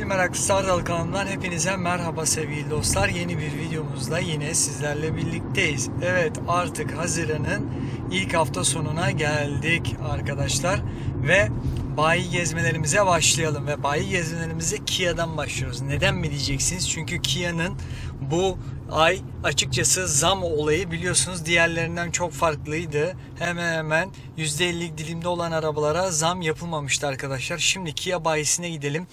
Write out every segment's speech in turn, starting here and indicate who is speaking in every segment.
Speaker 1: Meraklı Sardal kanalından hepinize merhaba sevgili dostlar. Yeni bir videomuzda yine sizlerle birlikteyiz. Evet artık Haziran'ın ilk hafta sonuna geldik arkadaşlar. Ve bayi gezmelerimize başlayalım. Ve bayi gezmelerimize Kia'dan başlıyoruz. Neden mi diyeceksiniz? Çünkü Kia'nın bu ay açıkçası zam olayı biliyorsunuz diğerlerinden çok farklıydı. Hemen hemen %50'lik dilimde olan arabalara zam yapılmamıştı arkadaşlar. Şimdi Kia bayisine gidelim.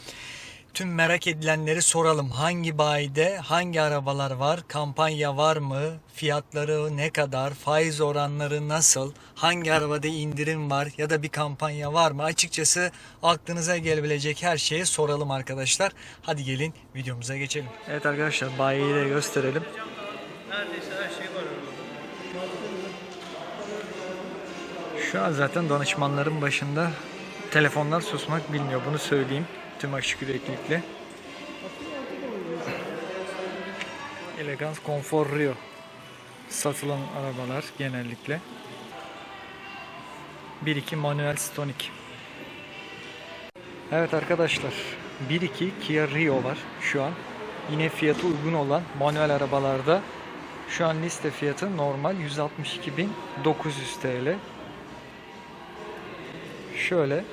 Speaker 1: Tüm merak edilenleri soralım. Hangi bayide hangi arabalar var? Kampanya var mı? Fiyatları ne kadar? Faiz oranları nasıl? Hangi arabada indirim var ya da bir kampanya var mı? Açıkçası aklınıza gelebilecek her şeyi soralım arkadaşlar. Hadi gelin videomuza geçelim. Evet arkadaşlar bayiyi de gösterelim.
Speaker 2: Neredeyse her şey var.
Speaker 1: Şu an zaten danışmanların başında telefonlar susmak bilmiyor. Bunu söyleyeyim. Tüm açık yüreklilikle. Elegans Konfor Rio. Satılan arabalar genellikle. 1.2 manuel Stonic. Evet arkadaşlar. 1.2 Kia Rio var şu an. Yine fiyatı uygun olan manuel arabalarda şu an liste fiyatı normal 162.900 TL. Şöyle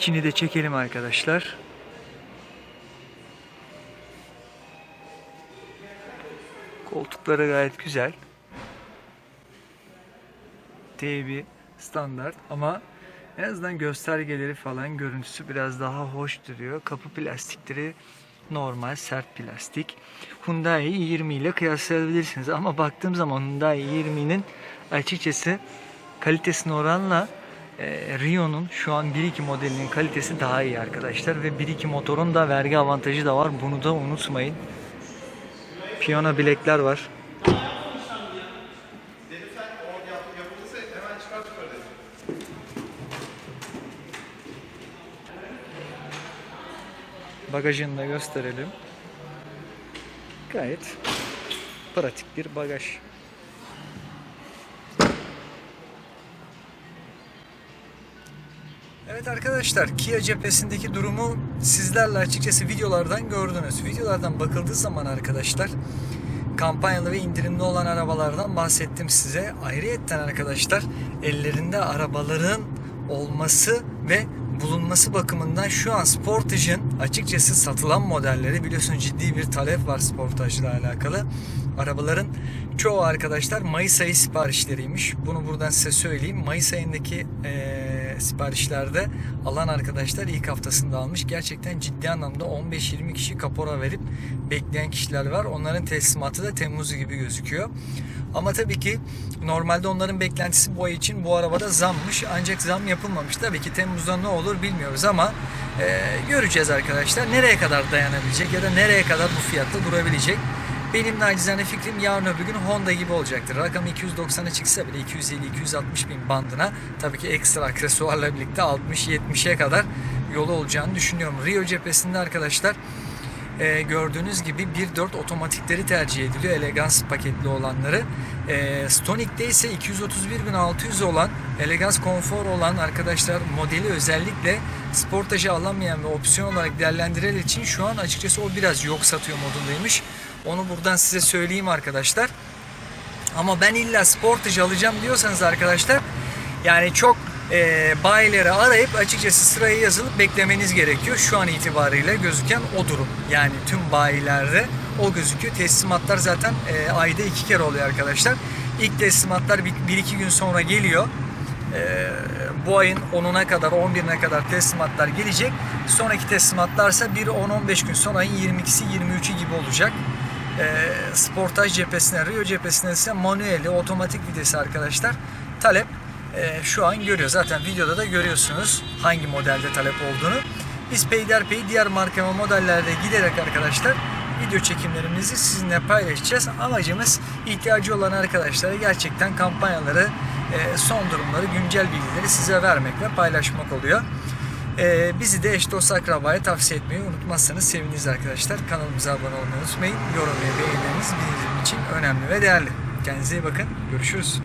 Speaker 1: içini de çekelim arkadaşlar. Koltukları gayet güzel. TV standart ama en azından göstergeleri falan görüntüsü biraz daha hoş duruyor. Kapı plastikleri normal sert plastik. Hyundai i20 ile kıyaslayabilirsiniz ama baktığım zaman Hyundai i20'nin açıkçası kalitesine oranla e, Rio'nun şu an 1.2 modelinin kalitesi daha iyi arkadaşlar ve 1.2 motorun da vergi avantajı da var. Bunu da unutmayın. Piyano bilekler var. Bagajını da gösterelim. Gayet pratik bir bagaj. Evet arkadaşlar Kia cephesindeki durumu sizlerle açıkçası videolardan gördünüz. Videolardan bakıldığı zaman arkadaşlar kampanyalı ve indirimli olan arabalardan bahsettim size. Ayrıyetten arkadaşlar ellerinde arabaların olması ve bulunması bakımından şu an Sportage'ın açıkçası satılan modelleri biliyorsun ciddi bir talep var Sportage ile alakalı. Arabaların çoğu arkadaşlar Mayıs ayı siparişleriymiş. Bunu buradan size söyleyeyim. Mayıs ayındaki eee, siparişlerde alan arkadaşlar ilk haftasında almış. Gerçekten ciddi anlamda 15-20 kişi kapora verip bekleyen kişiler var. Onların teslimatı da Temmuz gibi gözüküyor. Ama tabii ki normalde onların beklentisi bu ay için bu arabada zammış. Ancak zam yapılmamış. Tabii ki Temmuz'da ne olur bilmiyoruz ama e, göreceğiz arkadaşlar. Nereye kadar dayanabilecek ya da nereye kadar bu fiyatta durabilecek. Benim nacizane fikrim yarın öbür gün Honda gibi olacaktır. Rakam 290'a çıksa bile 250-260 bin bandına tabii ki ekstra aksesuarla birlikte 60-70'e kadar yolu olacağını düşünüyorum. Rio cephesinde arkadaşlar e, gördüğünüz gibi 1.4 otomatikleri tercih ediliyor. Elegans paketli olanları. E, Stonic'te ise 231.600 olan Elegans konfor olan arkadaşlar modeli özellikle Sportage'ı alamayan ve opsiyon olarak değerlendiren için şu an açıkçası o biraz yok satıyor modundaymış. Onu buradan size söyleyeyim arkadaşlar. Ama ben illa Sportage alacağım diyorsanız arkadaşlar yani çok e, bayileri arayıp açıkçası sıraya yazılıp beklemeniz gerekiyor. Şu an itibariyle gözüken o durum. Yani tüm bayilerde o gözüküyor. Teslimatlar zaten e, ayda iki kere oluyor arkadaşlar. İlk teslimatlar bir, bir iki gün sonra geliyor. E, bu ayın 10'una kadar 11'ine kadar teslimatlar gelecek. Sonraki teslimatlarsa bir 10-15 gün sonra ayın 22'si 23'ü gibi olacak e, sportaj cephesine, Rio cephesine ise manueli, otomatik vitesi arkadaşlar talep e, şu an görüyor. Zaten videoda da görüyorsunuz hangi modelde talep olduğunu. Biz peyderpey diğer marka ve modellerde giderek arkadaşlar video çekimlerimizi sizinle paylaşacağız. Amacımız ihtiyacı olan arkadaşlara gerçekten kampanyaları, e, son durumları, güncel bilgileri size vermek ve paylaşmak oluyor. Ee, bizi de eş dost akrabaya tavsiye etmeyi unutmazsanız seviniriz arkadaşlar. Kanalımıza abone olmayı unutmayın. Yorum ve beğenileriniz bizim için önemli ve değerli. Kendinize iyi bakın. Görüşürüz.